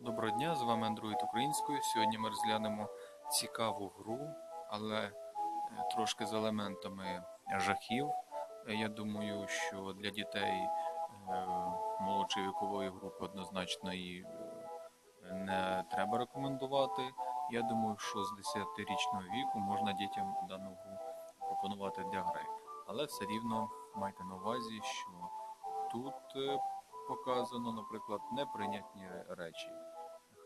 Доброго дня, з вами Android українською. Сьогодні ми розглянемо цікаву гру, але е, трошки з елементами жахів. Е, Я думаю, що для дітей е, молодшої вікової групи однозначно її не треба рекомендувати. Я думаю, що з 10-річного віку можна дітям дану гру пропонувати для гри. Але все рівно майте на увазі, що тут показано, наприклад, неприйнятні речі.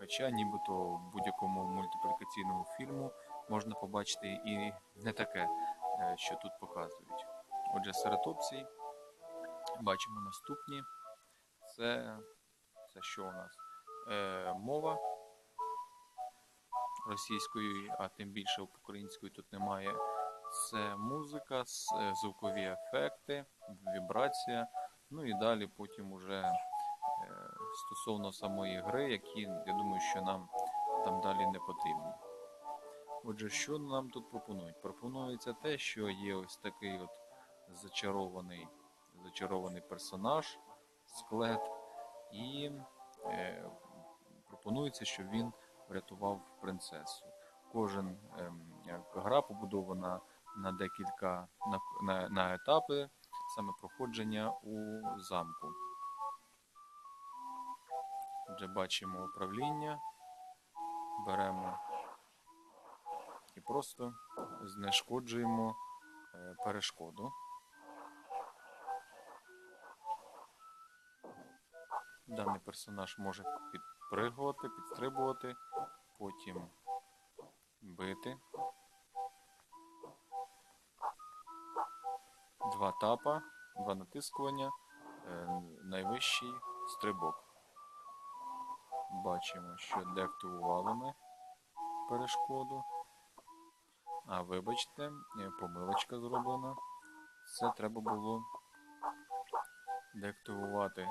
Хоча нібито в будь-якому мультиплікаційному фільму можна побачити і не таке, е, що тут показують. Отже, серед опцій бачимо наступні. Це, це що у нас? Е, мова російської, а тим більше української тут немає. Це музика, е, звукові ефекти, вібрація. Ну і далі потім уже стосовно самої гри, які, я думаю, що нам там далі не потрібні. Отже, що нам тут пропонують? Пропонується те, що є ось такий от зачарований, зачарований персонаж, склет, і е, пропонується, щоб він врятував принцесу. Кожен як гра побудована на декілька на, на, на етапи саме проходження у замку. Отже, бачимо управління, беремо і просто знешкоджуємо е, перешкоду. Даний персонаж може підпригувати, підстрибувати, потім бити. Два тапа, два натискування, е, найвищий стрибок. Бачимо, що деактивували ми перешкоду. А вибачте, е, помилочка зроблена. Це треба було деактивувати.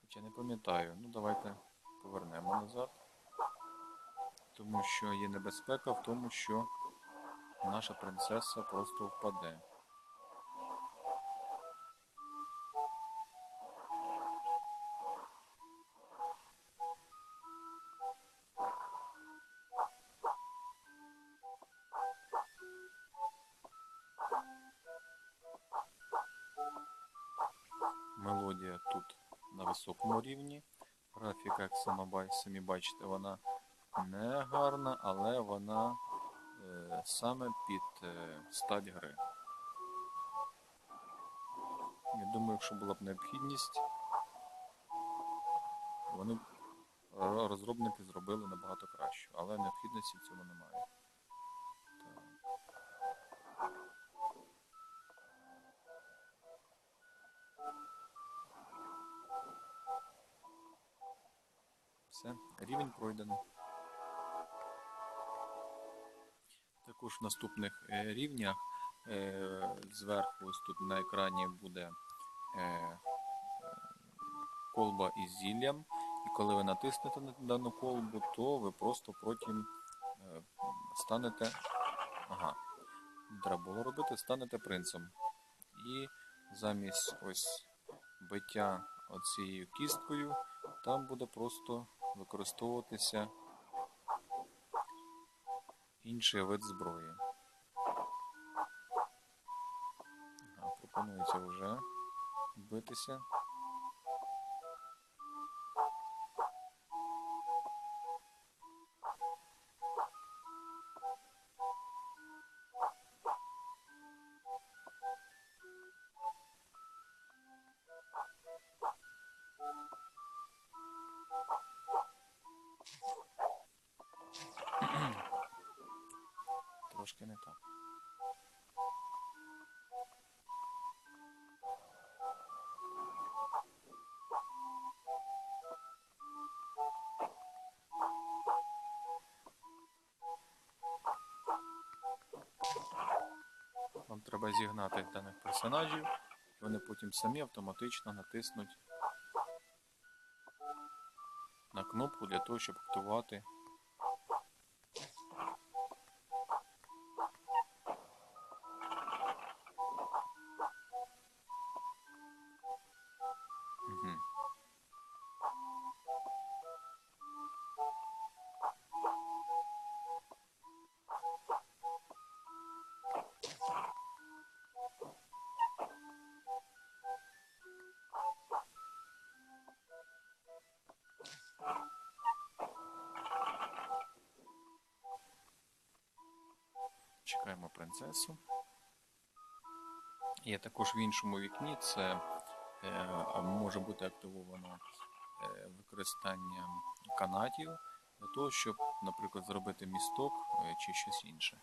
Хоча не пам'ятаю. Ну давайте повернемо назад. Тому що є небезпека в тому, що наша принцеса просто впаде. Високому рівні. Графіка, як самі бачите, вона не гарна, але вона е, саме під е, стать гри. Я думаю, якщо була б необхідність, вони розробники зробили набагато краще, але необхідності в цьому немає. Все, рівень пройдено. Також в наступних е, рівнях е, зверху ось тут на екрані буде е, колба із зіллям. І коли ви натиснете на дану колбу, то ви просто потім станете. Ага, треба було робити, станете принцем. І замість ось биття оцією кісткою, там буде просто використовуватися інший вид зброї. Пропонується вже битися. Трошки не так. Вам треба зігнати даних персонажів, вони потім самі автоматично натиснуть на кнопку для того, щоб активувати Чекаємо принцесу. Є також в іншому вікні це е, може бути активовано е, використання канатів для того, щоб, наприклад, зробити місток е, чи щось інше.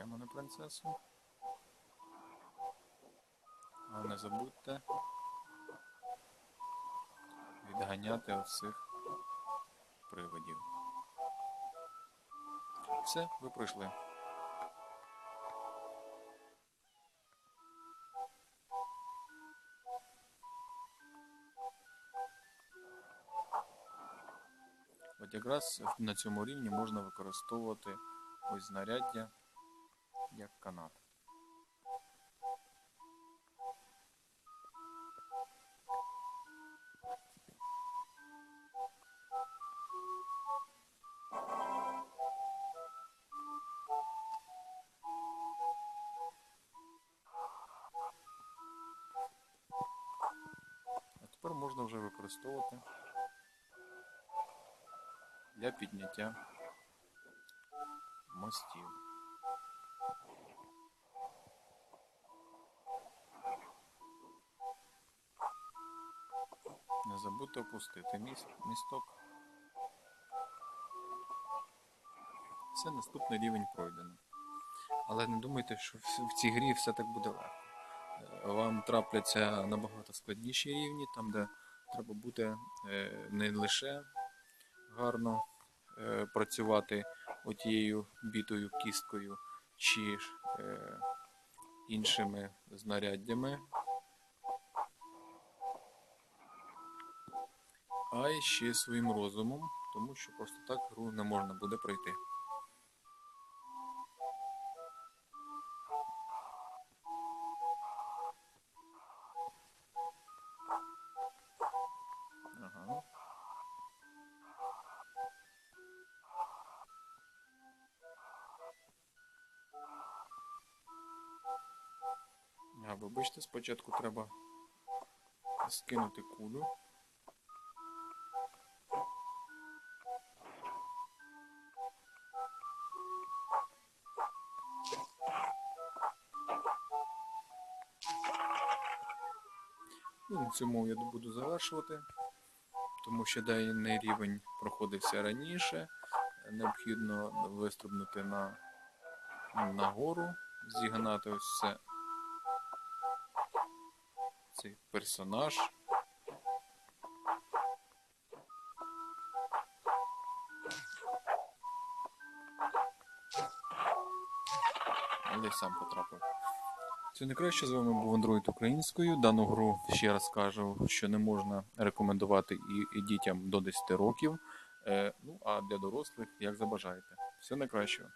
Чекаємо на принцесу. А не забудьте відганяти оцих привидів. Все, ви пройшли. От якраз на цьому рівні можна використовувати ось знаряддя як канат. А тепер можна вже використовувати для підняття мостів. Не забудьте опустити міст, місток. Все, наступний рівень пройдено. Але не думайте, що в цій грі все так буде легко. Е, Вам трапляться набагато складніші рівні, там, де треба бути е, не лише гарно е, працювати отією бітою кісткою чи е, іншими знаряддями, а ще своїм розумом, тому що просто так гру не можна буде пройти. Вибачте, спочатку треба скинути кулю. На цьому я буду завершувати, тому що даний рівень проходився раніше. Необхідно вистрибнути на, на гору, зігнати ось це, цей персонаж. Але й сам потрапив. Це не краще з вами був Android українською. Дану гру ще раз кажу, що не можна рекомендувати і, і дітям до 10 років. Е, ну а для дорослих як забажаєте. Все найкращого.